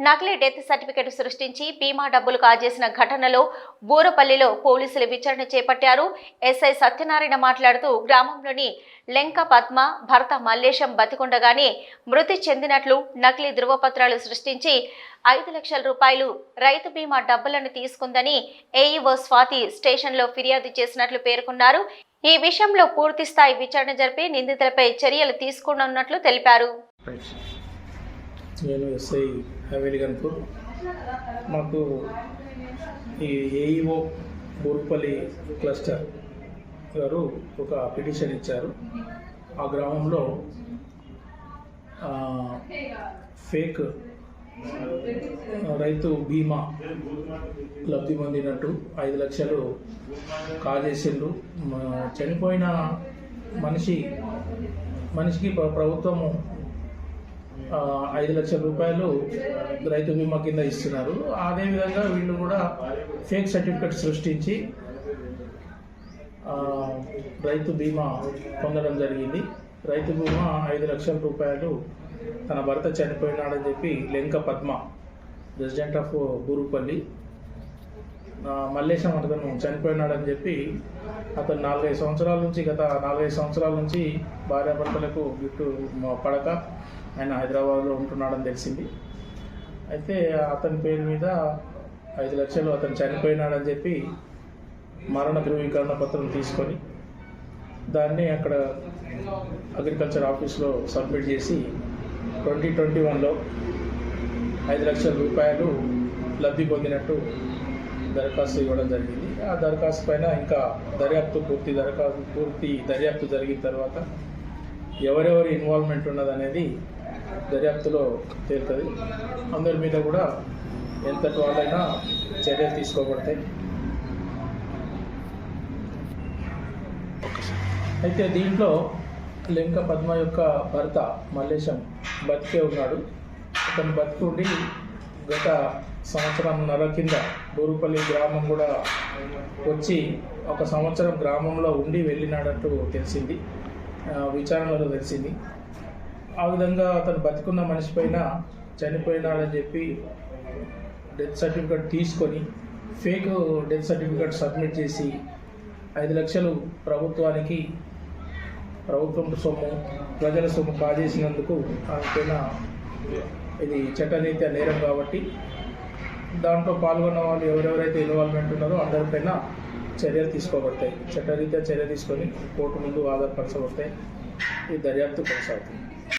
నకిలీ death certificate సృష్టించి బీమా డబ్బులు కాజేసిన ఘటనలో బూరపల్లిలో పోలీసులు విచారణ చేపట్టారు. ఎస్ఐ సత్యనారాయణ మాట్లాడుతూ గ్రామంలోని లెంక పద్మ భర్త మల్లేశం బతికుండగానే మృతి చెందినట్లు నకిలీ ధృవపత్రాలు సృష్టించి ఐదు లక్షల రూపాయలు రైతు బీమా డబ్బులను తీసుకుందని ఏఈఓ స్వాతి స్టేషన్లో ఫిర్యాదు చేసినట్లు పేర్కొన్నారు. ఈ విషయంలో పూర్తి స్థాయి విచారణ జరిపి నిందితులపై చర్యలు తీసుకున్నట్లు తెలిపారు. నేను ఎస్ఐ హవేలి గన్పూర్ మాకు ఈ ఏఈఓ బూరుపల్లి క్లస్టర్ గారు ఒక పిటిషన్ ఇచ్చారు. ఆ గ్రామంలో ఫేక్ రైతు బీమా లబ్ధి పొందినట్టు ఐదు లక్షలు కాజేసిండ్రు. చనిపోయిన మనిషి మనిషికి ప్రభుత్వము ఐదు లక్షల రూపాయలు రైతు బీమా కింద ఇస్తున్నారు. అదేవిధంగా వీళ్ళు కూడా ఫేక్ సర్టిఫికెట్ సృష్టించి రైతు బీమా పొందడం జరిగింది. రైతు బీమా ఐదు లక్షల రూపాయలు తన భర్త చనిపోయినాడని చెప్పి లెంక పద్మ ప్రెసిడెంట్ ఆఫ్ బూరుపల్లి మల్లేశం అతను చనిపోయినాడని చెప్పి అతను నాలుగైదు సంవత్సరాల నుంచి గత నాలుగైదు సంవత్సరాల నుంచి భార్యాభర్తలకు గిట్టు పడక ఆయన హైదరాబాద్లో ఉంటున్నాడని తెలిసింది. అయితే అతని పేరు మీద ఐదు లక్షలు అతను చనిపోయినాడని చెప్పి మరణ ధృవీకరణ పత్రం తీసుకొని దాన్ని అక్కడ అగ్రికల్చర్ ఆఫీస్లో సబ్మిట్ చేసి ట్వంటీ ట్వంటీ వన్లో ఐదు లక్షల రూపాయలు లబ్ధి పొందినట్టు దరఖాస్తు ఇవ్వడం జరిగింది. ఆ దరఖాస్తు పైన ఇంకా దర్యాప్తు పూర్తి దరఖాస్తు పూర్తి దర్యాప్తు జరిగిన తర్వాత ఎవరెవరి ఇన్వాల్వ్మెంట్ ఉన్నదనేది దర్యాప్తులో తేలుతుంది. అందరి మీద కూడా ఎంతటి వాళ్ళైనా చర్యలు తీసుకోబడతాయి. అయితే దీంట్లో లింక పద్మ యొక్క భర్త మల్లేశం బతికే ఉన్నాడు. అతను బతికి ఉండి గత సంవత్సరంన్నర కింద బూరుపల్లి గ్రామం కూడా వచ్చి ఒక సంవత్సరం గ్రామంలో ఉండి వెళ్ళినాడంటూ తెలిసింది. విచారణలో తెలిసింది. ఆ విధంగా అతను బతికున్న మనిషి పైన చనిపోయినాడని చెప్పి డెత్ సర్టిఫికేట్ తీసుకొని ఫేక్ డెత్ సర్టిఫికేట్ సబ్మిట్ చేసి ఐదు లక్షలు ప్రభుత్వానికి ప్రభుత్వం సొమ్ము ప్రజల సొమ్ము కాజేసినందుకు ఆమె పైన ఇది చట్టరీత్యా నేరం కాబట్టి దాంట్లో పాల్గొన్న వాళ్ళు ఎవరెవరైతే ఇన్వాల్వ్మెంట్ ఉన్నారో అందరిపైన చర్యలు తీసుకోబడతాయి. చట్టరీత్యా చర్య తీసుకొని కోర్టు ముందు ఆధారపరచబడతాయి. ఈ దర్యాప్తు కొనసాగుతుంది.